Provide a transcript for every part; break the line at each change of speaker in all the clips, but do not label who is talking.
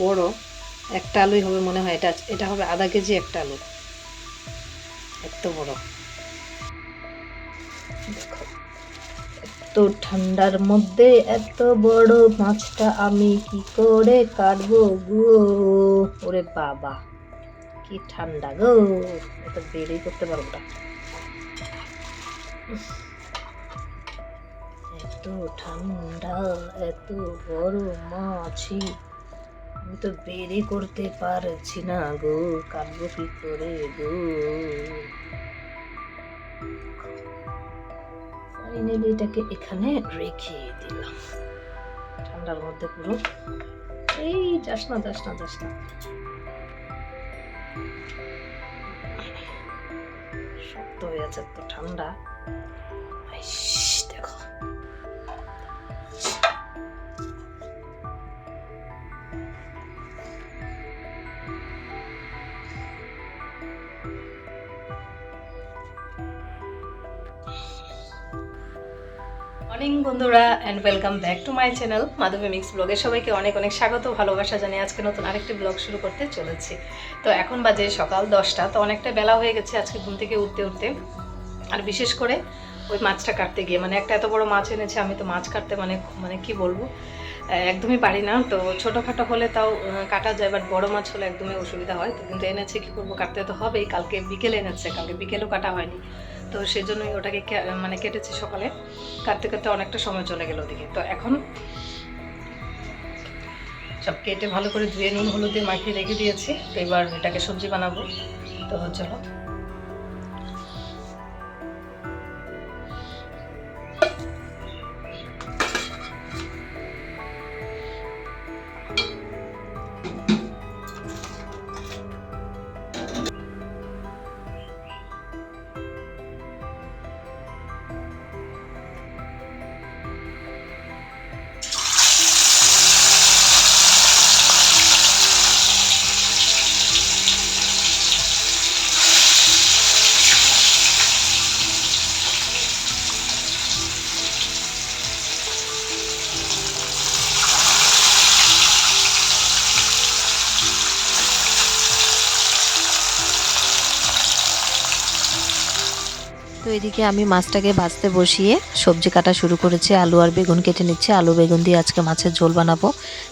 বড়, একটা আলুই হবে মনে হয়, এটা এটা হবে আধা কেজি একটা আলু। এত বড়। এত ঠান্ডার মধ্যে এত বড় মাছটা আমি কি করে কাটবো গো ওরে বাবা, কি ঠান্ডা গো। এটা বেরই করতে পারব না। এত ঠান্ডা, এত বড় মাছি আমি তো বেরই করতে পারছি না গো কাটবো কি করে গো? ফাইনালি এটাকে এখানে রেখে দিলাম। ঠান্ডার মধ্যে পুরো। এই যাস না যাস না যাস না। শক্ত হয়ে আছে তো ঠান্ডা। ইস, মর্নিং বন্ধুরা and welcome back to my channel Madhabi mix ব্লগে সবাইকে অনেক অনেক স্বাগত, ভালোবাসা জানিয়ে আজকে নতুন আরেকটি ব্লগ শুরু করতে চলেছি। তো এখন বাজে সকাল দশটা, তো অনেকটা বেলা হয়ে গেছে আজকে ঘুম থেকে উঠতে উঠতে। আর বিশেষ করে ওই মাছটা কাটতে গিয়ে মানে একটা এত বড় মাছ এনেছে, আমি তো মাছ কাটতে মানে মানে কি বলব একদমই পারি না। তো ছোটোখাটো হলে তাও কাটা যায় বাট বড় মাছ হলে একদমই অসুবিধা হয়। তো কিন্তু এনেছে, কি করব, কাটতে তো হবেই, কালকে বিকেলে এনেছে, কালকে বিকেলেও কাটা হয়নি। তো সেই জন্যই ওটাকে মানে কেটেছি সকালে। কাটতে কাটতে অনেকটা সময় চলে গেল ওদিকে। তো এখন সব কেটে ভালো করে ধুয়ে নুন, হলুদে মাখিয়ে রেখে দিয়েছি। তো এবার এটাকে সবজি বানাবো। তো চলো
তো এদিকে আমি মাছটাকে ভাজতে বসিয়ে সবজি কাটা শুরু করেছি, আলু আর বেগুন কেটে নিচ্ছি। আলু, বেগুন দিয়ে আজকে মাছের ঝোল বানাবো।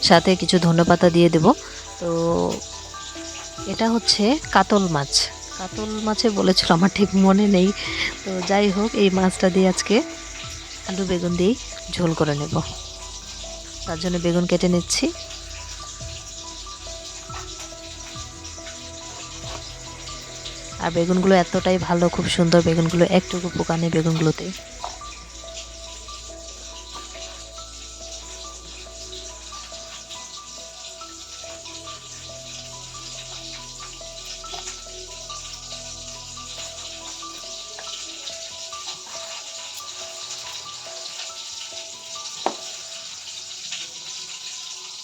সাথে কিছু ধনেপাতা দিয়ে দেব। তো এটা হচ্ছে কাতল মাছ। কাতল মাছে বলেছিল আমার ঠিক মনে নেই। তো যাই হোক, এই মাছটা দিয়ে আজকে আলু, বেগুন দিয়েই ঝোল করে নেব। তার জন্য বেগুন কেটে নিচ্ছি। আর বেগুনগুলো এতটাই ভালো, খুব সুন্দর বেগুনগুলো, একটুকু পোকা নেই বেগুনগুলোতে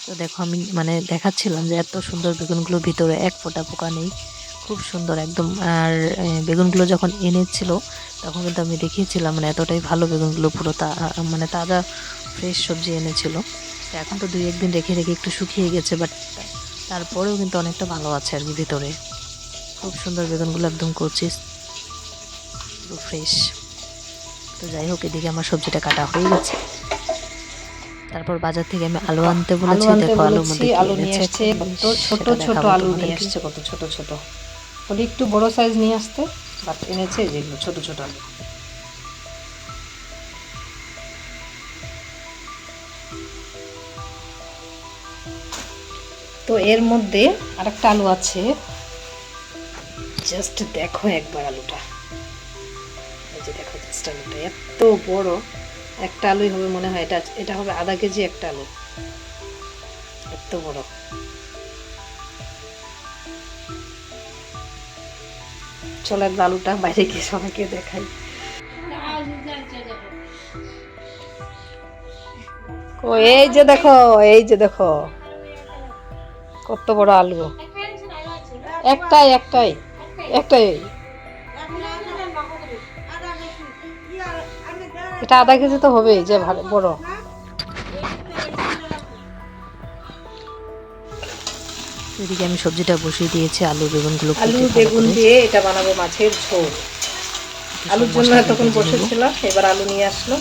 তো দেখো আমি মানে দেখাচ্ছিলাম যে এত সুন্দর বেগুনগুলো ভিতরে এক ফোঁটা পোকা নেই। খুব সুন্দর একদম। আর বেগুনগুলো যখন এনেছিল তখন কিন্তু আমি দেখিয়েছিলাম মানে এতটাই ভালো বেগুনগুলো পুরো তা মানে তাজা ফ্রেশ সবজি এনেছিল। এখন তো দুই একদিন রেখে রেখে একটু শুকিয়ে গেছে বাট তারপরেও কিন্তু অনেকটা ভালো আছে আর কি ভিতরে। খুব সুন্দর বেগুনগুলো একদম কচি পুরো ফ্রেশ তো যাই হোক এদিকে আমার সবজিটা কাটা হয়ে গেছে। তারপর বাজার থেকে আমি আলু আনতে বলেছি দেখো
বলেছি
মধ্যে
আলু নিয়ে এসছে কত ছোট ছোট আলু নিয়ে। এসছে কত ছোট ছোট। ওটা একটু বড় সাইজ নিয়ে আসতে বাট এনেছে যেগুলো, ছোট ছোট আলু। তো এর মধ্যে আরেকটা আলু আছে। জাস্ট দেখো একবার আলুটা। এই যে দেখো জাস্ট আলুটা, এত বড়। একটা আলুই হবে মনে হয়, এটা এটা হবে আধা কেজি একটা আলু। এত বড়। চলো একবার আলুটা বাইরে গিয়ে সবাইকে দেখাই। এই যে দেখো, এই যে দেখো। কত বড় আলু একটাই একটাই একটাই। এটা আধা কেজি তো হবেই, যে বড়।
এদিকে আমি সবজিটা বসিয়ে দিয়েছি আলু বেগুনগুলো
আলু বেগুন দিয়ে এটা বানাবো মাছের ঝোল। আলুর জন্য এতক্ষণ। বসেছিলাম এবার আলু নিয়ে আসলো।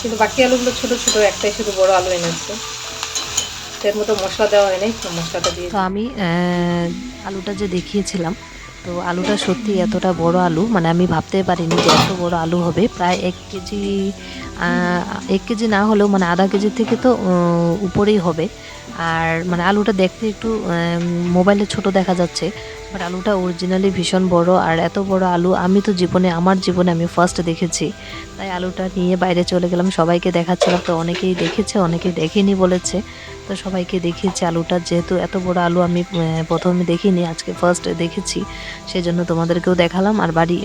কিন্তু বাকি আলুগুলো ছোট ছোট একটাই শুধু বড় আলু এনেছে। এর মতো মশলা দেওয়া হয়নি মশলাটা দিয়ে
তো আমি আলুটা যে দেখিয়েছিলাম তো আলুটা সত্যি এতটা বড় আলু মানে আমি ভাবতে পারিনি যে এত বড় আলু হবে। প্রায় এক কেজি এক কেজি না হলেও মানে আধা কেজি থেকে তো উপরেই হবে। আর মানে আলুটা দেখতে একটু মোবাইলে ছোট দেখা যাচ্ছে বাট আলুটা অরিজিনালি ভীষণ বড় আর এত বড় আলু আমি তো জীবনে, আমার জীবনে আমি ফার্স্ট দেখেছি। তাই আলুটা নিয়ে বাইরে চলে গেলাম, সবাইকে দেখাচ্ছিলাম, তো অনেকেই দেখেছে, অনেকেই দেখেনি বলেছে, তো সবাইকে দেখিয়েছি আলুটা, যেহেতু এত বড় আলু আমি প্রথমে দেখিনি, আজকে ফার্স্ট দেখেছি সেই জন্য তোমাদেরকেও দেখালাম আর বাড়ি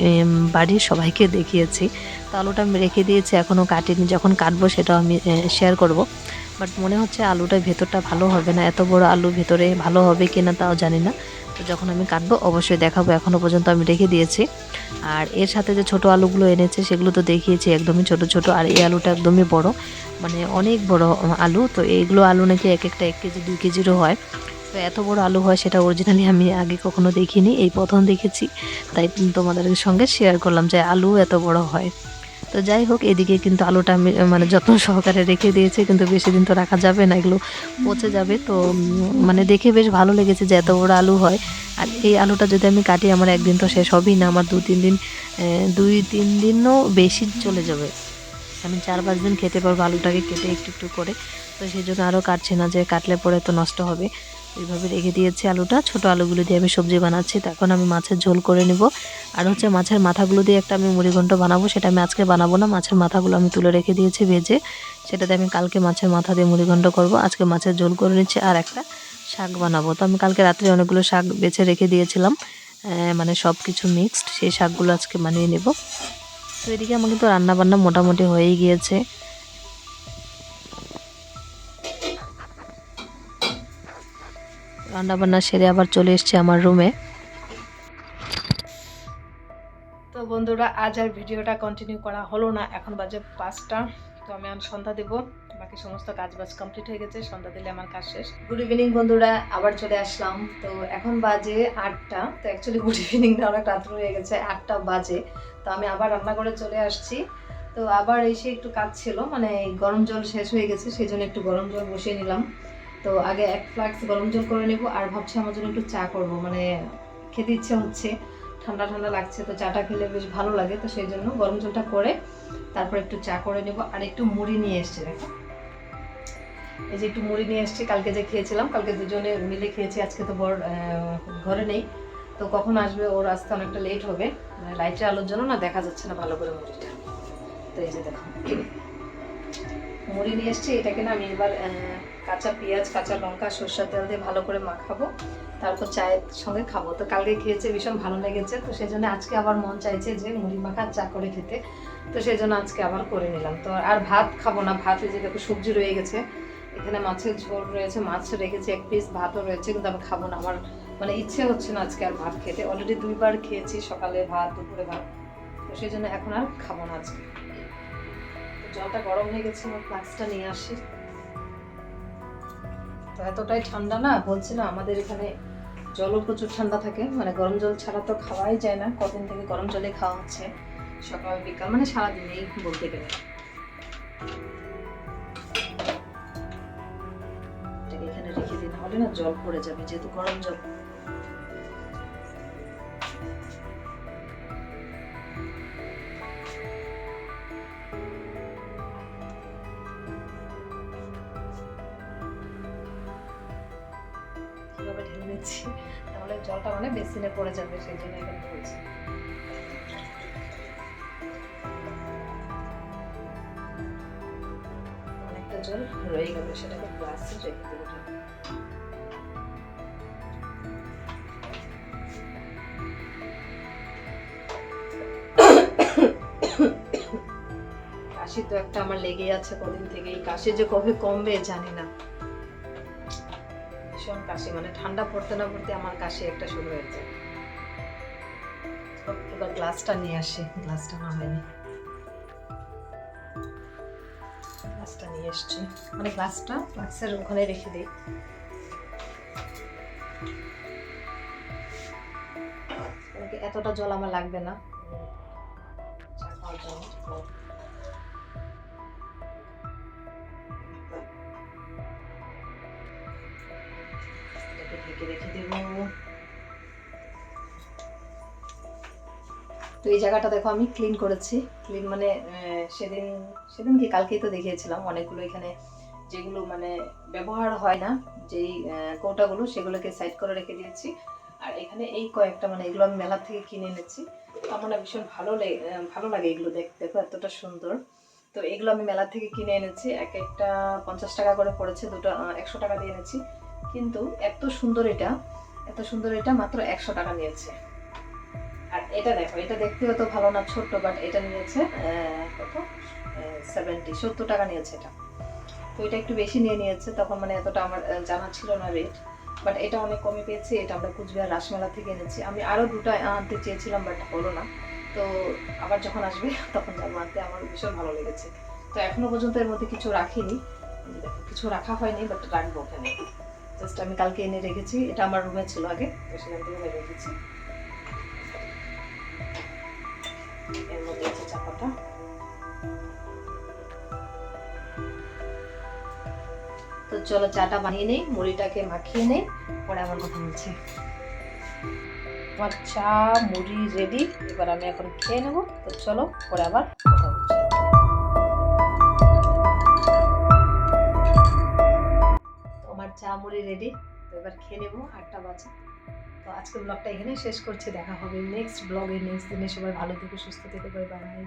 বাড়ির সবাইকে দেখিয়েছি। তো আলুটা আমি রেখে দিয়েছি এখনও কাটিনি, যখন কাটবো সেটাও আমি শেয়ার করব। বাট মনে হচ্ছে আলুটা ভেতরটা ভালো হবে না, এত বড় আলু ভেতরে ভালো হবে কি না তাও জানি না। তো যখন আমি কাটবো, অবশ্যই দেখাবো এখনও পর্যন্ত আমি রেখে দিয়েছি। আর এর সাথে যে ছোট আলুগুলো এনেছে, সেগুলো তো দেখিয়েছি একদমই ছোট ছোট, আর এই আলুটা একদমই বড়। মানে অনেক বড় আলু, তো এইগুলো আলু নাকি এক একটা এক কেজি, দুই কেজিরও হয়। তো এত বড় আলু হয়, সেটা অরিজিনালি আমি আগে কখনো দেখিনি, এই প্রথম দেখেছি। তাই তোমাদের সঙ্গে শেয়ার করলাম যে আলু এত বড় হয়। তো যাই হোক, এদিকে কিন্তু আলুটা আমি মানে যত্ন সহকারে রেখে দিয়েছে, কিন্তু বেশি দিন তো রাখা যাবে না, এগুলো পচে যাবে। তো মানে দেখে বেশ ভালো লেগেছে যে এত বড় আলু হয়। আর এই আলুটা যদি আমি কাটি, আমার একদিন তো শেষ হবেই না, আমার দু তিন দিন দুই তিন দিনও বেশি চলে যাবে। আমি চার পাঁচ দিন খেতে পারব আলুটাকে কেটে একটু একটু করে। তো সেই জন্য আরও কাটছি না, যে কাটলে পরে তো নষ্ট হবে। এইভাবে রেখে দিয়েছি আলুটা। ছোট আলুগুলো দিয়ে আমি সবজি বানাচ্ছি। তো এখন আমি মাছের ঝোল করে নিব। আর হচ্ছে মাছের মাথাগুলো দিয়ে একটা আমি মুড়িঘণ্ট বানাবো। সেটা আমি আজকে বানাবো না। মাছের মাথাগুলো আমি তুলে রেখে দিয়েছি ভেজে। সেটাতে আমি কালকে মাছের মাথা দিয়ে মুড়িঘণ্ট করব। আজকে মাছের ঝোল করে নিচ্ছি আর একটা শাক বানাবো। তো আমি কালকে রাত্রে অনেকগুলো শাক বেছে রেখে দিয়েছিলাম। মানে সব কিছু মিক্সড সেই শাকগুলো আজকে বানিয়ে নেব। তো এদিকে আমার কিন্তু রান্না বান্না মোটামুটি হয়েই গিয়েছে। রান্না বান্না সেরে আবার চলে এসেছি আমার রুমে
তো বন্ধুরা, আজ আর ভিডিওটা কন্টিনিউ করা হলো না। এখন বাজে পাঁচটা। তো আমি আর সন্ধ্যা দেব। বাকি সমস্ত কাজ বাজ কমপ্লিট হয়ে গেছে। সন্ধ্যা দিলে আমার কাজ শেষ। গুড ইভিনিং বন্ধুরা, আবার চলে আসলাম। তো এখন বাজে আটটা। তো অ্যাকচুয়ালি গুড ইভিনিংটা অনেক রাত্র হয়ে গেছে। আটটা বাজে। তো আমি আবার রান্না করে চলে আসছি। তো আবার এসে একটু কাজ ছিল। মানে গরম জল শেষ হয়ে গেছে, সেই জন্য একটু গরম জল বসিয়ে নিলাম। তো আগে এক ফ্লাক্স গরম জল করে নেব, আর ভাবছি আমার জন্য একটু চা করব। মানে খেতে ইচ্ছে হচ্ছে, ঠান্ডা ঠান্ডা লাগছে, তো চাটা খেলে বেশ ভালো লাগে, তো সেই জন্য গরম জলটা করে তারপর একটু চা করে নেব, আর একটু মুড়ি নিয়ে এসছে, দেখো। এই যে একটু মুড়ি নিয়ে এসছি, কালকে যে খেয়েছিলাম, কালকে দুজনে মিলে খেয়েছি, আজকে তো বড় ঘরে নেই, তো কখন আসবে ওর আসতে অনেকটা লেট হবে মানে লাইটের আলোর জন্য না দেখা যাচ্ছে না ভালো করে মুড়িটা। তো এই যে দেখো। মুড়ি নিয়ে এসছি, এটাকে না আমি এবার কাঁচা পেঁয়াজ, কাঁচা লঙ্কা, সর্ষের তেল দিয়ে ভালো করে মাখাবো। তারপর চায়ের সঙ্গে খাব। তো কালকে খেয়েছে, ভীষণ ভালো লেগেছে। তো সেই জন্য আজকে আবার মন চাইছে যে মুড়ি মাখা চা করে খেতে। তো সেই জন্য আজকে আবার করে নিলাম। তো আর ভাত খাব না। ভাত যে দেখো, সবজি রয়ে গেছে। এখানে মাছের ঝোল রয়েছে, মাছ রেখেছি, এক পিস ভাতও রয়েছে, কিন্তু আমি খাব না। আমার মানে ইচ্ছে হচ্ছে না আজকে আর ভাত খেতে। অলরেডি দুইবার খেয়েছি, সকালে ভাত, দুপুরে ভাত। তো সেই জন্য এখন আর খাব না আজকে। জলটা গরম হয়ে গেছে আমার ফ্লাক্সটা নিয়ে আসি। তো এতটাই ঠান্ডা না বলছি না আমাদের এখানে জলও প্রচুর ঠান্ডা থাকে মানে গরম জল ছাড়া তো খাওয়াই যায় না, কদিন থেকে গরম জলে খাওয়া হচ্ছে, সকাল, বিকাল মানে সারাদিনেই বলতে গেলে। এখানে রেখে দিই নাহলে না জল পড়ে যাবে, যেহেতু গরম জল। কীভাবে তাহলে জলটা মানে বেসিনে পড়ে যাবে, সেই জন্য এখানে বলছি অনেকটা জল রয়ে গেল, সেটাকে গ্লাসে রেখে দেবো কাশি তো একটা আমার লেগেই আছে, কদিন থেকে এই কাশি যে কবে কমবে জানি না। ভীষণ কাশি মানে ঠান্ডা পড়তে না পড়তে আমার কাশি একটা শুরু হয়েছে এবার গ্লাসটা নিয়ে আসি। গ্লাসটা হয়নি। গ্লাসটা নিয়ে এসছি। মানে গ্লাসটা গ্লাসের ওখানে রেখে দিই। এতটা জল আমার লাগবে না। তো এই জায়গাটা দেখো আমি ক্লিন করেছি। ক্লিন মানে সেদিন সেদিন কি কালকেই তো দেখিয়েছিলাম অনেকগুলো এখানে যেগুলো মানে ব্যবহার হয় না, যেই কৌটাগুলো সেগুলোকে সাইড করে রেখে দিয়েছি। আর এখানে এই কয়েকটা মানে এগুলো আমি মেলা থেকে কিনে এনেছি। আমার না ভীষণ ভালো ভালো লাগে এগুলো দেখ দেখো এতটা সুন্দর। তো এগুলো আমি মেলা থেকে কিনে এনেছি। এক একটা পঞ্চাশ টাকা করে পড়েছে, দুটো একশো টাকা দিয়ে এনেছি। কিন্তু এত সুন্দর এটা, এত সুন্দর এটা মাত্র একশো টাকা নিয়েছে। এটা দেখো, এটা দেখতে অত ভালো না, ছোট্ট বাট এটা নিয়েছে কত? সেভেন্টি সত্তর টাকা নিয়েছে এটা। তো এটা একটু বেশি নিয়ে নিয়েছে, তখন মানে এতটা আমার জানা ছিল না রেট বাট এটা অনেক কমে পেয়েছি, এটা আমরা কুচবিহার রাসমেলা থেকে এনেছি। আমি আরও দুটো আনতে চেয়েছিলাম বাট হলো না। তো আবার যখন আসবে, তখন যাব আনতে আমার ভীষণ ভালো লেগেছে। তো এখনও পর্যন্ত এর মধ্যে কিছু রাখিনি। কিছু রাখা হয়নি বাট রাখব ওখানে। জাস্ট আমি কালকে এনে রেখেছি, এটা আমার রুমে ছিল আগে, তো সেখান থেকে রেখেছি। এর মধ্যে আছে চাপাটা তো চলো চাটা বানিয়ে নেই, মুড়িটাকে মাখিয়ে নেই, পরে আবার কথা বলছি। চা, মুড়ি রেডি এবার আমি এখন খেয়ে নেব। তো চলো, পরে আবার কথা বলছি। চা, মুড়ি রেডি এবার খেয়ে নেব, আটটা বাজে। তো আজকের ব্লগটা এখানেই শেষ করছি। দেখা হবে নেক্সট ব্লগে নেক্সট দিনে সবাই ভালো থেকে, সুস্থ থেকে বাই বাই